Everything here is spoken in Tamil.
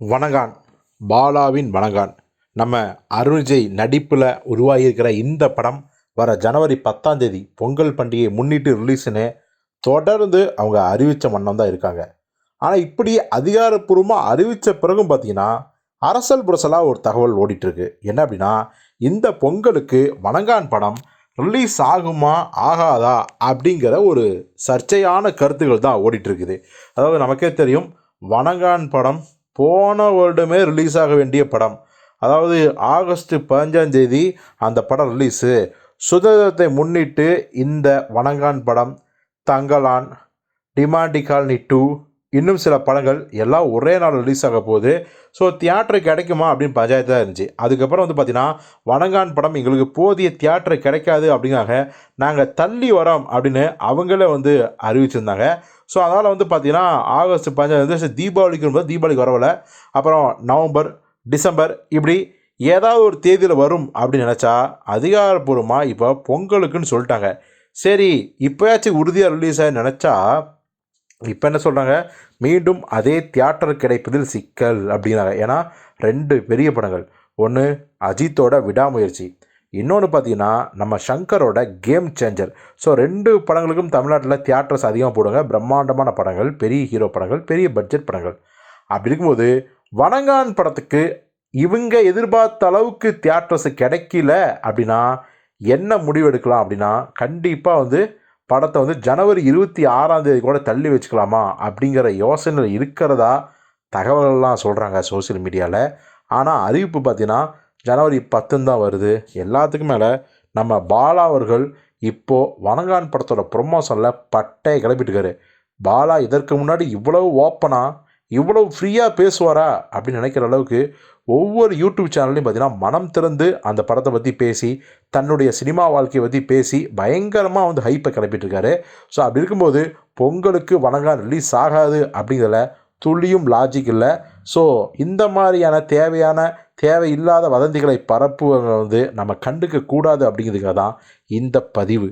வணங்கான். பாலாவின் வணங்கான். நம்ம அருண்ஜெய் நடிப்பில் உருவாகியிருக்கிற இந்த படம் வர ஜனவரி பத்தாம் தேதி பொங்கல் பண்டிகையை முன்னிட்டு ரிலீஸ்னு தொடர்ந்து அவங்க அறிவித்த வண்ணம் தான் இருக்காங்க. ஆனால் இப்படி அதிகாரப்பூர்வமாக அறிவித்த பிறகும் பார்த்தீங்கன்னா அரசல் புரசலாக ஒரு தகவல் ஓடிட்டுருக்கு. என்ன அப்படின்னா இந்த பொங்கலுக்கு வணங்கான் படம் ரிலீஸ் ஆகுமா ஆகாதா அப்படிங்கிற ஒரு சர்ச்சையான கருத்துக்கள் தான் ஓடிட்டுருக்குது. அதாவது நமக்கே தெரியும் வணங்கான் படம் போன வருடமே ரிலீஸ் ஆக வேண்டிய படம். அதாவது ஆகஸ்ட் பதினஞ்சாம் தேதி அந்த படம் ரிலீஸு சுதந்திரத்தை முன்னிட்டு இந்த வணங்கான் படம் தங்கலான் டிமாண்டி காலனி டூ இன்னும் சில படங்கள் எல்லாம் ஒரே நாள் ரிலீஸ் ஆக போகுது. ஸோ தியேட்டர் கிடைக்குமா அப்படின்னு பஞ்சாயத்து தான் இருந்துச்சு. அதுக்கப்புறம் வந்து பார்த்தீங்கன்னா வணங்கான் படம் எங்களுக்கு போதிய தியேட்டர் கிடைக்காது அப்படிங்காக நாங்கள் தள்ளி வரோம் அப்படின்னு அவங்களே வந்து அறிவிச்சிருந்தாங்க. ஸோ அதனால் வந்து பார்த்தீங்கன்னா ஆகஸ்ட் பதினஞ்சு வந்து தீபாவளிக்கு வரும்போது தீபாவளிக்கு வரவில்லை. அப்புறம் நவம்பர் டிசம்பர் இப்படி ஏதாவது ஒரு தேதியில் வரும் அப்படின்னு நினச்சா அதிகாரப்பூர்வமாக இப்போ பொங்கலுக்குன்னு சொல்லிட்டாங்க. சரி இப்போயாச்சும் உறுதியாக ரிலீஸ் ஆகி நினச்சா இப்போ என்ன சொல்கிறாங்க மீண்டும் அதே தியேட்டர் கிடைப்பதில் சிக்கல் அப்படிங்கிறாங்க. ஏன்னா ரெண்டு பெரிய படங்கள். ஒன்று அஜித்தோட விடாமுயற்சி. இன்னொன்று பார்த்தீங்கன்னா நம்ம சங்கரோட கேம் சேஞ்சர் ஸோ ரெண்டு படங்களுக்கும் தமிழ்நாட்டில் தியேட்டர்ஸ் அதிகமாக போடுங்க பிரம்மாண்டமான படங்கள் பெரிய ஹீரோ படங்கள் பெரிய பட்ஜெட் படங்கள். அப்படி இருக்கும்போது வணங்கான் படத்துக்கு இவங்க எதிர்பார்த்த அளவுக்கு தியேட்டர்ஸ் கிடைக்கல அப்படின்னா என்ன முடிவு எடுக்கலாம் அப்படின்னா கண்டிப்பாக வந்து படத்தை வந்து ஜனவரி இருபத்தி ஆறாம் தேதி கூட தள்ளி வச்சுக்கலாமா அப்படிங்கிற யோசனை இருக்கிறதா தகவல்கள்லாம் சொல்கிறாங்க சோசியல் மீடியாவில் ஆனால் அறிவிப்பு பார்த்தீங்கன்னா ஜனவரி பத்துன்னு தான் வருது. எல்லாத்துக்கும் மேலே நம்ம பாலா அவர்கள் இப்போது வணங்கான் படத்தோட ப்ரொமோஷனில் பட்டையை கிளப்பிட்டுருக்காரு பாலா இதற்கு முன்னாடி இவ்வளவு ஓப்பனாக இவ்வளவு ஃப்ரீயாக பேசுவாரா? அப்படின்னு நினைக்கிற அளவுக்கு ஒவ்வொரு யூடியூப் சேனல்லையும் பார்த்தீங்கன்னா மனம் திறந்து அந்த படத்தை பற்றி பேசி தன்னுடைய சினிமா வாழ்க்கையை பற்றி பேசி பயங்கரமாக வந்து ஹைப்பை கிளப்பிட்டுருக்காரு. ஸோ அப்படி இருக்கும்போது பொங்கலுக்கு வணங்கா ரிலீஸ் ஆகாது அப்படிங்கிறதுல துளியும் லாஜிக் இல்லை. ஸோ இந்த மாதிரியான தேவையான தேவையில்லாத வதந்திகளை பரப்புவங்க வந்து நம்ம கண்டுக்க கூடாது அப்படிங்கிறதுக்காக தான் இந்த பதிவு.